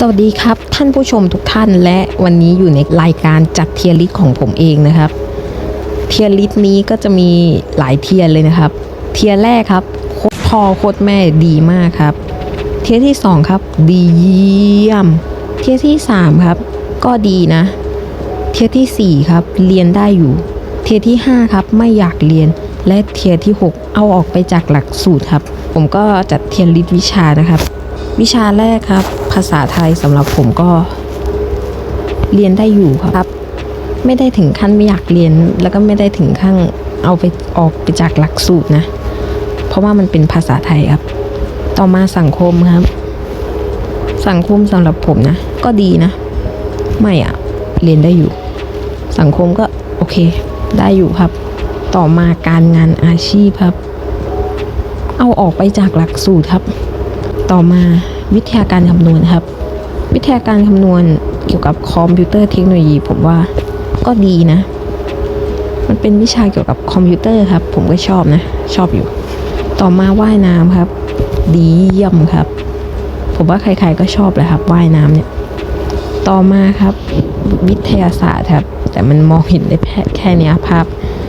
สวัสดีครับ ท่านผู้ชมทุกท่านและวันนี้อยู่ในรายการจัดเทียร์ลิสของผมเองนะครับ เทียร์ลิสนี้ก็จะมีหลายเทียเลยนะครับ เทียร์แรกครับโคตรพ่อโคตรแม่ดีมากครับ เทียร์ที่สองครับ ดีเยี่ยม เทียร์ที่สามครับ ก็ดีนะ เทียร์ที่สี่ครับ เรียนได้อยู่ เทียร์ที่ห้าครับไม่อยากเรียนและเทียร์ที่หกเอาออกไปจากหลักสูตรครับ ผมก็จัดเทียร์ลิสวิชานะครับ วิชาแรกครับ ภาษาไทยสำหรับผมก็ เรียนได้อยู่ครับ ไม่ได้ถึงขั้นไม่อยากเรียน แล้วก็ไม่ได้ถึงขั้นเอาไปออกไปจากหลักสูตรนะ เพราะว่ามันเป็นภาษาไทยครับ ต่อมาสังคมครับ สังคมสำหรับผมนะ ก็ดีนะ ไม่อะเรียนได้อยู่ สังคมก็โอเค ได้อยู่ครับ ต่อมาการงานอาชีพครับ เอาออกไปจากหลักสูตรครับ ต่อมา วิทยาการคำนวณครับ วิทยาการคำนวณเกี่ยวกับคอมพิวเตอร์เทคโนโลยี ผมว่าก็ดีนะ มันเป็นวิชาเกี่ยวกับคอมพิวเตอร์ครับ ผมก็ชอบนะ ชอบอยู่ ต่อมาว่ายน้ำครับ ดีเยี่ยมครับ ผมว่าใครๆก็ชอบเลยครับว่ายน้ำเนี่ย ต่อมาครับ วิทยาศาสตร์ครับ แต่มันมองเห็นได้แค่แค่เนี้ภาพ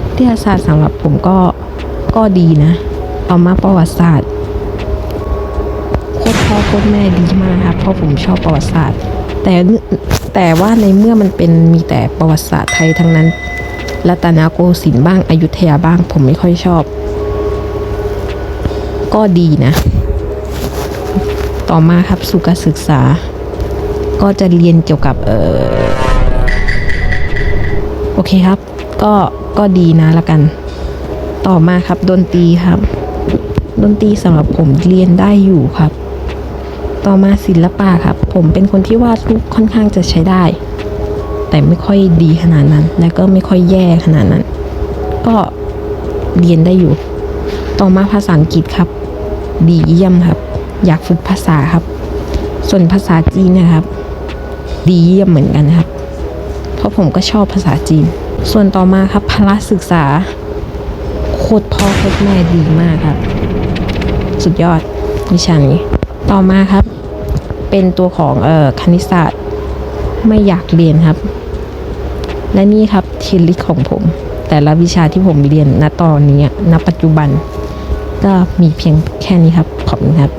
วิทยาศาสตร์สำหรับผมก็ก็ดีนะ ต่อมาประวัติศาสตร์ โคตรพ่อโคตรแม่ดีมากครับเพราะผมชอบประวัติศาสตร์ แต่แต่ว่าในเมื่อมันเป็นมีแต่ประวัติศาสตร์ไทยทั้งนั้นรัตนโกสินทร์บ้างอายุธยาบ้าง ผมไม่ค่อยชอบ ก็ดีนะ ต่อมาครับสุขศึกษา ก็จะเรียนเกี่ยวกับเออโอเคครับ ก็ก็ดีนะละกัน ต่อมาครับดนตรีครับดนตรีสำหรับผมเรียนได้อยู่ครับ ต่อมาศิลปะครับผมเป็นคนที่วาดรูปค่อนข้างจะใช้ได้ แต่ไม่ค่อยดีขนาดนั้น และก็ไม่ค่อยแย่ขนาดนั้น ก็เรียนได้อยู่ ต่อมาภาษาอังกฤษครับ ดีเยี่ยมครับ อยากฝึกภาษาครับ ส่วนภาษาจีนนะครับ ดีเยี่ยมเหมือนกันครับ เพราะผมก็ชอบภาษาจีน ส่วนต่อมาครับพละศึกษาโคตรพ่อโคตรแม่ดีมากครับ สุดยอดวิชานี้ต่อมาครับ เป็นตัวของเอ่อคณิตศาสตร์ไม่อยากเรียนครับ และนี่ครับทีลิสของผม แต่ละวิชาที่ผมเรียนณตอนนี้ณปัจจุบัน ก็มีเพียงแค่นี้ครับ ขอบคุณครับ